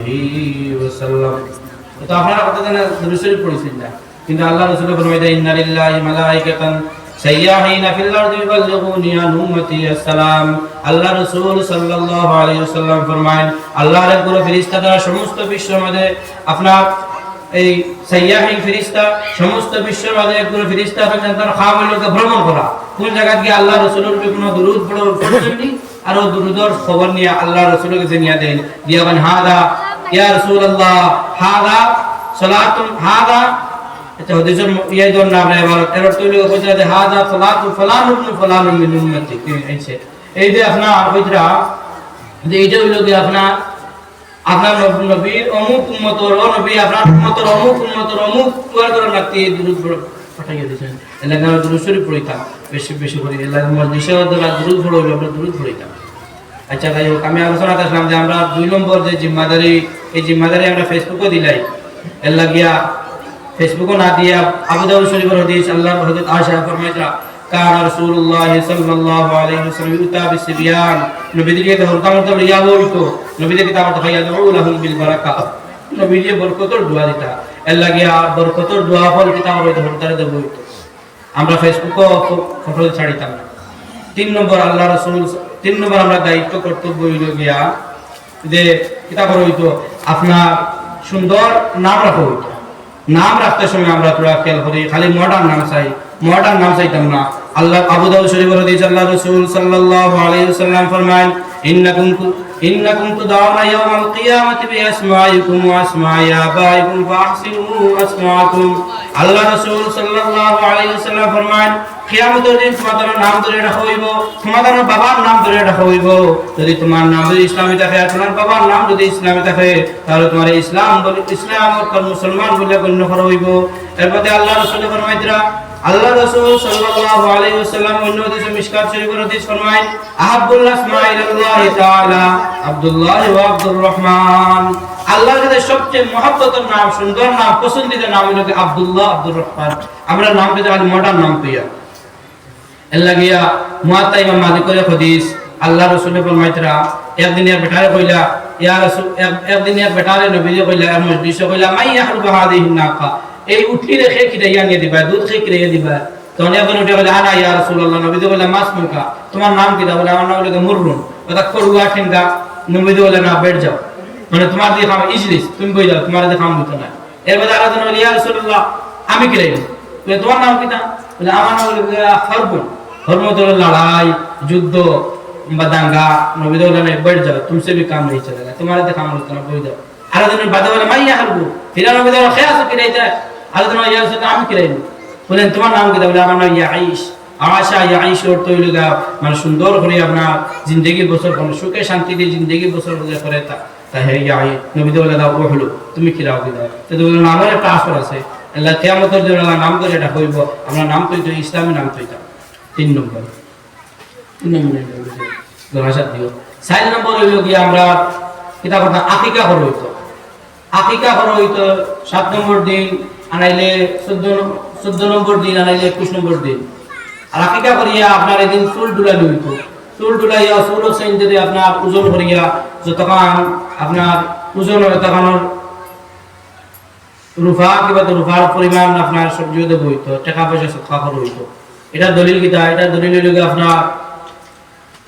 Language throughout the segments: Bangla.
সমস্ত আপনার এই সাইয়াহিন ফেরেশতা, সমস্ত তার ভ্রমণ করা। কোন জায়গা গিয়ে আল্লাহ রাসূলের উপরে কোনো দরুদ পড়ো আর দুরুদর খবর নিয়ে আল্লাহ রাসূলের কাছে নিয়ে দেন, দিয়া বান হাদা ইয়া রাসূলুল্লাহ, হাদা সালাতুন, হাদা, এটা হাদিসের নাম রে হাদা সালাতু ইবনে মিন উম্মতি। কি এইছে এই যে কইরা যে আপনার নবীর অমুক উম্মতর, ও নবী, আপনার উম্মতর, অমুক উম্মতর, অমুক করে দুরুদ পড় পাঠাইয়া দিয়েছেন। এলাকা দুরুদ শরীফ বেশি বেশি করে এলাকা মজলিসে দ্বারা দুরুদ পড়ো হইল আমরা দুরুদ পড়িতাম। আচ্ছা তাই হোক, আমি আলোচনা আসলাম যে আমরা দুই নম্বর যে জিম্মাদারি, এই জিম্মাদারি আমরা ফেসবুকও দিলাই। এর লাগিয়া ফেসবুকও না দিয়া আবু দাউদ শরীফের হাদিস আল্লাহ হযরত আয়েশা ফরমাইতা কান রাসূলুল্লাহ সাল্লাল্লাহু আলাইহি ওয়াসাল্লাম ইউতা বিসবিয়ান। নবী দিকে তো হরতাম তো রিয়া বলতো নবী দিকে তো দাও লাহুম বিল বারাকা বরকতর দোয়া দিতা, এর লাগিয়া বরকতর দোয়া ফল কিতা আমরা হরতারে দেব আমরা ফেসবুকও ফটো ছাড়িতাম তিন নম্বর, আল্লাহ রসুল তিন নম্বর আমরা দায়িত্ব কর্তব্য হইল গিয়া যে কিতাব হইতো আপনার সুন্দর নাম রাখা। নাম রাখতে সময় আমরা তোরা খেয়াল করি, খালি মডার্ন নাম চাই। মডার্ন নাম চাইতাম না। আল্লাহ আবু দাউদ শরীফ হাদিস আল্লাহ রাসূল সাল্লাল্লাহু আলাইহি ওয়াসাল্লাম ফরমান ইন্নাকুম ইন্নাকুম তুদাউনা ইয়াওমাল কিয়ামাতি বিআসমাইকুম ওয়া আসমাই আবাইকুম ফাহসিনু আসমাকুম আল্লাহ রাসূল সাল্লাল্লাহু আলাইহি ওয়াসাল্লাম ফরমান কিয়ামতের দিন তোমাদের নাম ধরে রাখা হইব, তোমাদের বাবার নাম ধরে রাখা হইব। যদি তোমার নাম যদি ইসলামী থাকে আর তোমার বাবার নাম যদি ইসলামী থাকে, তাহলে তোমার ইসলাম বলে, ইসলাম মুসলমান বলে গণ্য করা হইব। এরপরে আল্লাহ রসুল ফরমাইতরা আল্লাহ রসুল সাল্লাল্লাহু আলাইহি ওয়াসাল্লাম অন্য হাদিসে মিশকাত শরীফের হাদিস ফরমায় আহাব্বুল আসমাই ইলাল্লাহি তাআলা, আব্দুল্লাহ ওয়া আব্দুর রহমান আল্লাহর কাছে সবচেয়ে মহব্বতের নাম, সুন্দর নাম, পছন্দিত নাম হলো আব্দুল্লাহ আব্দুর রহমান আমরা নাম পেতে খালি মডার্ন নাম পেয়া। এর লাগিয়া মুয়াত্তা ইমাম মালিকের হাদিস, আল্লাহ রাসূলের ফরমাইতরা, একদিন এর বেটারে কইলা, ইয়া রাসূল, এক- একদিন এর বেটারে নবীজি কইলা এর মজলিসে কইলা মাই ইয়াহরুব হাদিহি নাকা। এই উঠলি রেখে খিটাইয়া নিয়ে দিবা, দুধ খেয়ে খিটাইয়া দিবা। তখন এখন উঠে বলে, আনা ইয়া রাসূলুল্লাহ। নবী বলে মাস মুখা, তোমার নাম কি? বলে, আমার নাম বলে মুররুন ওটা খড়ুয়া ঠেঙ্গা। নবী বলে, না বেড যাও। মানে তোমার দিকে খাম ইজলিস, তুমি বই যাও তোমার দিকে খাম দিতে না এরপর আলা জন বলে, ইয়া রাসূলুল্লাহ, আমি কি রাইব বলে, তোমার নাম কি না বলে, আমার নাম বলে হরবুন হরমত লড়াই, যুদ্ধ বা দাঙ্গা। নবী বলে, না বেড যাও, তুমি সে ভি কাম নেই চলেগা তোমার দিকে খাম দিতে না বই যাও দিন বাদে বলে মাই হারবু। ফিরা নবী বলে, খেয়ে আসো কিরাই তা আরও দিন রাসূল আমি কিরাইব বলেন, তোমার নাম কি বলে, আমার নাম আশা মানে সুন্দর করে আপনার জিন্দগি বছর করে সুখে শান্তি দিয়ে জিন্দগি বছর বলে করে তা নবী দাও ও হলো তুমি কি দাও? তো একটা আসর আছে। আল্লাহ কিয়ামতের নাম করে এটা হইব আমরা নাম তো ইসলামী নাম তো তিন নম্বর। তিন নম্বর দিও। চার নম্বর হইল কি আমরা কিতা কথা আকিকা করা হইতো আকিকা করা হইতো, সাত নম্বর দিন আনাইলে চোদ্দ চোদ্দ নম্বর দিন আনাইলে একুশ নম্বর দিন। আর আকিকা করিয়া আপনার এদিন চুল ডুলানি হইতো। চুল ডুলাইয়া চুল সেন যদি আপনার ওজন করিয়া যতক্ষণ আপনার ওজন হয় তখন রুফা কিবা তো রুফার পরিমাণ আপনার সবজিও দেবো হইতো টাকা পয়সা সৎকা করা হইতো। এটা দলিল কিতা এটা দলিল আপনার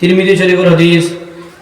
তিরমিজি শরীফের হাদিস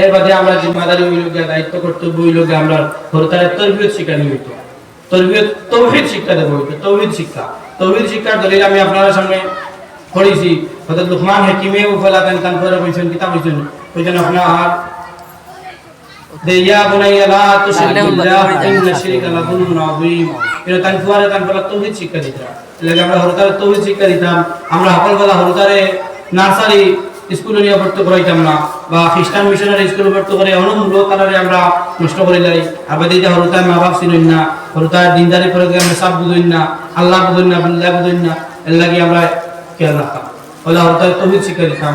এর বাদে আমরা জিম্মাদারি হইল গিয়া দায়িত্ব কর্তব্য গিয়া আমরা হরতারে তরবিয়ত শিক্ষা নিয়মিত তরবিয়ত তৌহিদ শিক্ষা দেবো তৌহিদ শিক্ষা। তৌহিদ শিক্ষার দলিল আমি আপনার সামনে পড়েছি হয়তো লুকমান হাকিমে উফলাতেন তান করে কইছেন কিতাব কইছেন কইছেন আপনার দে ইয়া বুনাইয়া লা তুশরিক বিল্লাহ ইন্না শিরকা লা যুলমুন আযীম। এটা তান ফুয়ারে তান বলা তৌহিদ শিক্ষা দিতাম। লাগে আমরা হরতারে তৌহিদ শিক্ষা দিতাম। আমরা সকল বেলা হরতারে নার্সারি স্কুলে নিয়ে ভর্তি করাইতাম না, বা খ্রিস্টান মিশনারি স্কুলে ভর্তি করে অনুমূলক কারণে আমরা নষ্ট করে লাই আবার দিতে হরতার মা বাপ ছিলেন না হরতার দিনদারি করে আমরা সাপ বুঝুন না, আল্লাহ বুঝুন না, আল্লাহ বুঝুন না, এর লাগে আমরা খেয়াল রাখতাম। ওলা হরতার তহিদ শিখে দিতাম।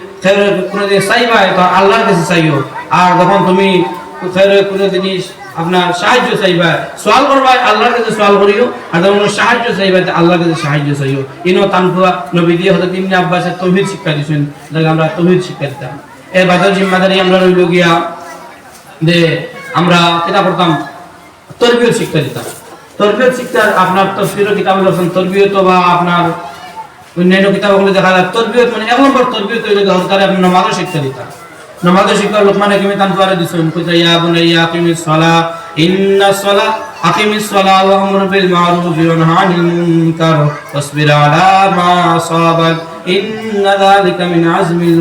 তো আল্লাহর কাছে চাইও। আর যখন তুমি জিনিস আপনার সাহায্য চাইবা, সোয়াল করবা, আল্লাহর কাছে সোয়াল করিও। আর যখন সাহায্য চাইবা, তো আল্লাহর কাছে সাহায্য চাইও। ইনো তানফুয়া নবী দিয়ে হয়তো তিন আব্বাসের তৌহিদ শিক্ষা দিয়েছেন যাকে আমরা তৌহিদ শিক্ষা দিতাম। এর বাজার জিম্মাদারি আমরা রইল গিয়া যে আমরা কেটা করতাম তরবিয়ত শিক্ষা দিতাম। তরবিয়ত শিক্ষা আপনার তফসিরও কিতাব তরবিয়ত বা আপনার অন্যান্য কিতাবগুলো দেখা যায়, তরবিয়ত মানে এক নম্বর তরবিয়ত আপনি হাকিমে তান দিছেন ইয়া আকিমিস সালা ইন্না সালা আকিমিস সালা ওয়া বিল মারুফ ওয়া আনিল মুনকার ওয়াসবির আলা মা ইন্না যালিকা মিন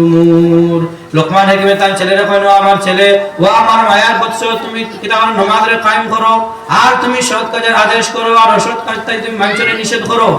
উমুর লোকমান হাকিমে তান ছেলেরা আমার ছেলে, ও আমার মায়ার বৎস তুমি কিতাব নমাজরে কায়েম করো, আর তুমি সৎ কাজের আদেশ করো, আর অসৎ কাজ তাই তুমি নিষেধ করো।